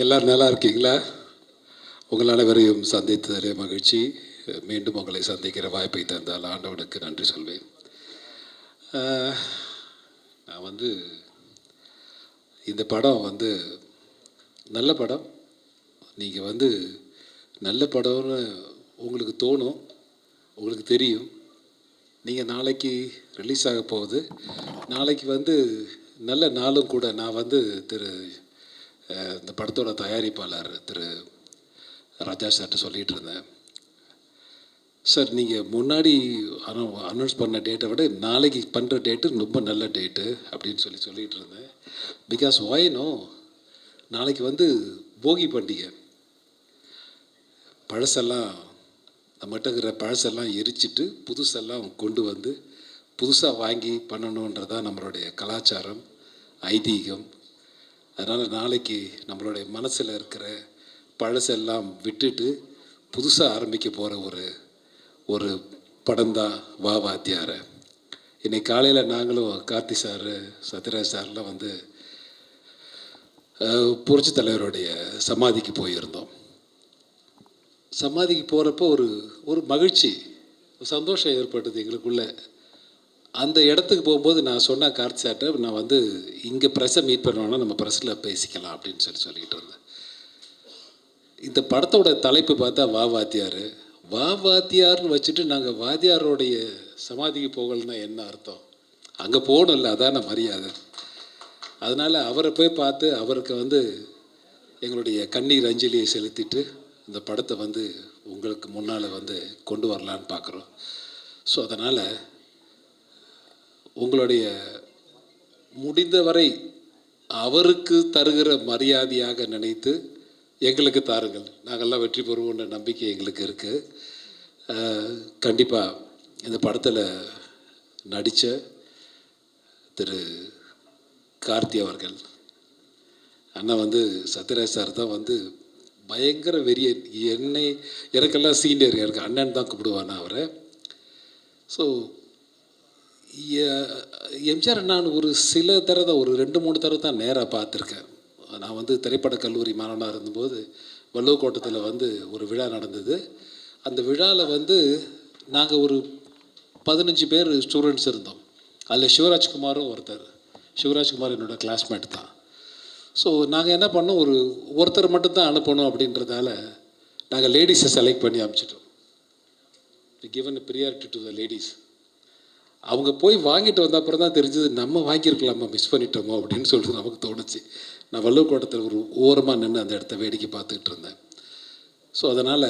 எல்லோரும் நல்லா இருக்கீங்களா? உங்கள் அனைவரையும் சந்தித்ததிலே மகிழ்ச்சி. மீண்டும் உங்களை சந்திக்கிற வாய்ப்பை தந்தால் ஆண்டவனுக்கு நன்றி சொல்வேன். நான் வந்து இந்த படம் வந்து நல்ல படம். நீங்கள் வந்து நல்ல படம்னு உங்களுக்கு தோணும். உங்களுக்கு தெரியும். நீங்கள் நாளைக்கு ரிலீஸ் ஆக போகுது. நாளைக்கு வந்து நல்ல நாளும் கூட நான் வந்து திரு இந்த படத்தோட தயாரிப்பாளர் திரு ராஜா சார்கிட்ட சொல்லிகிட்டு இருந்தேன். சார் நீங்கள் முன்னாடி அனௌன்ஸ் பண்ண டேட்டை விட நாளைக்கு பண்ணுற டேட்டு ரொம்ப நல்ல டேட்டு அப்படின்னு சொல்லி சொல்லிகிட்டு இருந்தேன். பிகாஸ் ஒயினோ நாளைக்கு வந்து போகி பண்டிகை. பழசெல்லாம் நம்மகிட்ட இருக்கிற பழசெல்லாம் எரிச்சிட்டு புதுசெல்லாம் கொண்டு வந்து புதுசாக வாங்கி பண்ணணுன்றதான் நம்மளுடைய கலாச்சாரம் ஐதீகம் அதனால் நாளைக்கு நம்மளுடைய மனசில் இருக்கிற பழசெல்லாம் விட்டுட்டு புதுசாக ஆரம்பிக்க போகிற ஒரு ஒரு படம் தான் வா வாத்தியார இன்னைக்கு காலையில் நாங்களும் கார்த்தி சார் சத்யராஜ் சார்லாம் வந்து புரட்சி தலைவருடைய சமாதிக்கு போயிருந்தோம். சமாதிக்கு போகிறப்போ ஒரு ஒரு மகிழ்ச்சி சந்தோஷம் ஏற்பட்டது எங்களுக்குள்ளே. அந்த இடத்துக்கு போகும்போது நான் சொன்ன கார்த்தி சார்ட்ட நான் வந்து இங்கே ப்ரெஸ்ஸை மீட் பண்ணுவோன்னா நம்ம ப்ரெஸ்ஸில் பேசிக்கலாம் அப்படின்னு சொல்லி சொல்லிக்கிட்டு இருந்தேன். இந்த படத்தோட தலைப்பு பார்த்தா வா வாத்தியார். வா வாத்தியார்னு வச்சுட்டு நாங்கள் வாத்தியாரோடைய சமாதிக்கு போகலன்னா என்ன அர்த்தம்? அங்கே போகணும்ல அதான மரியாதை. அதனால் அவரை போய் பார்த்து அவருக்கு வந்து எங்களுடைய கண்ணீர் அஞ்சலியை செலுத்திட்டு இந்த படத்தை வந்து உங்களுக்கு முன்னால் வந்து கொண்டு வரலான்னு பார்க்குறோம். ஸோ அதனால் உங்களுடைய முடிந்தவரை அவருக்கு தருகிற மரியாதையாக நினைத்து எங்களுக்கு தாருங்கள். நாங்கள்லாம் வெற்றி பெறுவோன்ற நம்பிக்கை எங்களுக்கு இருக்குது கண்டிப்பாக இந்த படத்தில் நடித்த திரு கார்த்தி அவர்கள் அண்ணா வந்து சத்யராஜ் சார் தான் வந்து பயங்கர வெறிய என்னை எனக்கெல்லாம் சீனியர் எனக்கு அண்ணன் தான் கூப்பிடுவானா அவரை. ஸோ எம்ஜிஆர் நான் ஒரு சில தடவை ஒரு ரெண்டு மூணு தடவை தான் நேராக பார்த்துருக்கேன். நான் வந்து திரைப்படக் கல்லூரி மாணவனாக இருந்தபோது வள்ளுவக்கோட்டத்தில் வந்து ஒரு விழா நடந்தது. அந்த விழாவில் வந்து நாங்கள் ஒரு பதினஞ்சு பேர் ஸ்டூடெண்ட்ஸ் இருந்தோம். அதில் சிவராஜ்குமாரும் ஒருத்தர். சிவராஜ்குமார் என்னோட கிளாஸ்மேட் தான். ஸோ நாங்கள் என்ன பண்ணோம்? ஒரு ஒருத்தர் மட்டும்தான் அனுப்பணும் அப்படின்றதால நாங்கள் லேடிஸை செலக்ட் பண்ணி அனுப்பிச்சிட்டோம் given priority to the ladies அவங்க போய் வாங்கிட்டு வந்த அப்புறம் தான் தெரிஞ்சது நம்ம வாங்கியிருக்கலாமா மிஸ் பண்ணிட்டோமோ அப்படின்னு சொல்லிட்டு நமக்கு தோணுச்சு. நான் வள்ளுவக்கோட்டத்தில் ஒரு ஓரமாக நின்று அந்த இடத்த வேடிக்கை பார்த்துக்கிட்டு இருந்தேன். ஸோ அதனால்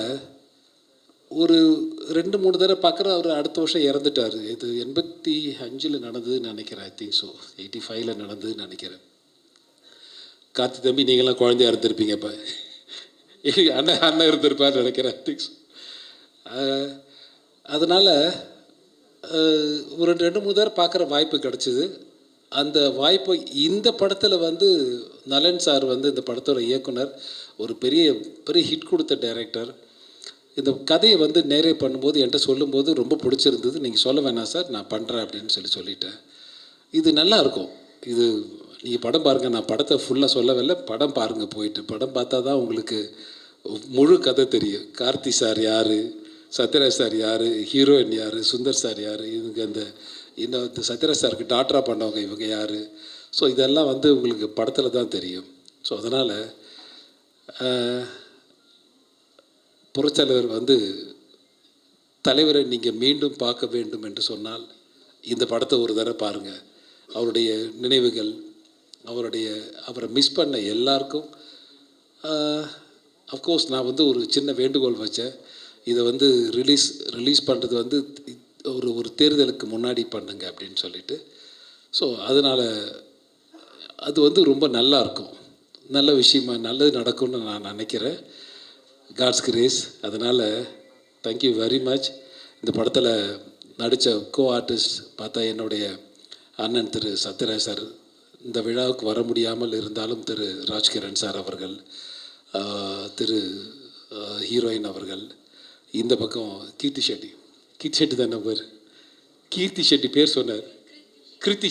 ஒரு ரெண்டு மூணு தடவை பார்க்குற அவர் அடுத்த வருஷம் இறந்துட்டார். இது எண்பத்தி அஞ்சில் நடந்ததுன்னு நினைக்கிறேன் ஐ திங்க் ஸோ எயிட்டி ஃபைவ்ல நடந்ததுன்னு நினைக்கிறேன். கார்த்தி தம்பி நீங்களாம் குழந்தையா இருந்திருப்பீங்க இப்போ அண்ணன் அண்ணன் இருந்திருப்பான்னு நினைக்கிறேன் திங்ஸ் அதனால் ஒரு ரெண்டு மூணு தடவை பார்க்குற வாய்ப்பு கிடச்சிது. அந்த வாய்ப்பு இந்த படத்தில் வந்து நலன் சார் வந்து இந்த படத்தோட இயக்குனர் ஒரு பெரிய பெரிய ஹிட் கொடுத்த டைரக்டர் இந்த கதையை வந்து நேரே பண்ணும்போது என்கிட்ட சொல்லும்போது ரொம்ப பிடிச்சிருந்தது. நீங்கள் சொல்ல வேணாம் சார் நான் பண்ணுறேன் அப்படின்னு சொல்லி சொல்லிட்டேன். இது நல்லா இருக்கும். இது நீங்கள் படம் பாருங்கள் நான் படத்தை ஃபுல்லாக சொல்லவில்லை படம் பாருங்கள் போயிட்டு. படம் பார்த்தா தான் உங்களுக்கு முழு கதை தெரியும். கார்த்தி சார் யார்? சத்யராஜ் சார் யார்? ஹீரோயின் யார்? சுந்தர் சார் யார்? இவங்க இந்த இந்த இந்த சத்யராஜ் சாருக்கு டாக்டராக பண்ணவங்க இவங்க யார்? ஸோ இதெல்லாம் வந்து உங்களுக்கு படத்தில் தான் தெரியும். ஸோ அதனால் புரட்சியாளர் வந்து தலைவரை நீங்கள் மீண்டும் பார்க்க வேண்டும் என்று சொன்னால் இந்த படத்தை ஒரு தடவை பாருங்கள் அவருடைய நினைவுகள் அவருடைய அவரை மிஸ் பண்ண எல்லாருக்கும் அஃப்கோர்ஸ் நான் வந்து ஒரு சின்ன வேண்டுகோள் வச்சேன். இதை வந்து ரிலீஸ் ரிலீஸ் பண்ணுறது வந்து ஒரு ஒரு தேர்தலுக்கு முன்னாடி பண்ணுங்க அப்படின்னு சொல்லிட்டு. ஸோ அதனால் அது வந்து ரொம்ப நல்லா இருக்கும். நல்ல விஷயமா நல்லது நடக்கும்னு நான் நினைக்கிறேன். காட்ஸ் கிரேஸ் அதனால் தேங்க்யூ வெரி மச் இந்த படத்தில் நடித்த கோ ஆர்டிஸ்ட் பார்த்தா என்னுடைய அண்ணன் திரு சத்யராஜ் சார். இந்த விழாவுக்கு வர முடியாமல் இருந்தாலும் திரு ராஜ்கிரண் சார் அவர்கள் திரு ஹீரோயின் அவர்கள் இந்த பக்கம் கீர்த்தி ஷெட்டி. கீர்த்தி ஷெட்டி தானே பேர்? கீர்த்தி ஷெட்டி பேர் சொன்னார். கிருத்தி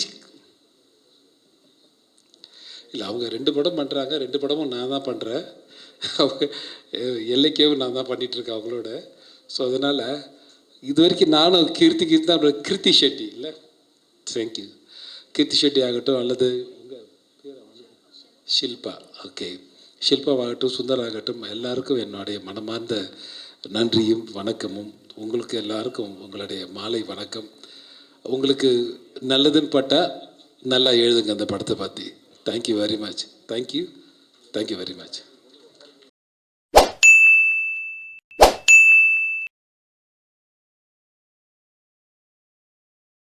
இல்லை அவங்க ரெண்டு படம் பண்ணுறாங்க ரெண்டு படமும் நான் தான் பண்ணுறேன் அவங்க எல்லைக்கேவும் நான் தான் பண்ணிகிட்ருக்கேன் அவங்களோட. ஸோ அதனால் இது வரைக்கும் நானும் கீர்த்தி கீர்த்தி தான் கிருத்தி ஷெட்டி இல்லை? தேங்க்யூ கீர்த்தி ஷெட்டி ஆகட்டும் அல்லது உங்கள் ஷில்பா. ஓகே ஷில்பாவாகட்டும் சுந்தராகட்டும் எல்லாருக்கும் என்னுடைய மனமார்ந்த நன்றியும் வணக்கமும். உங்களுக்கு எல்லாருக்கும் உங்களுடைய மாலை வணக்கம். உங்களுக்கு நல்லதுன்னு பட்டால் நல்லா எழுதுங்க அந்த படத்தை பற்றி thank you very much thank you thank you very much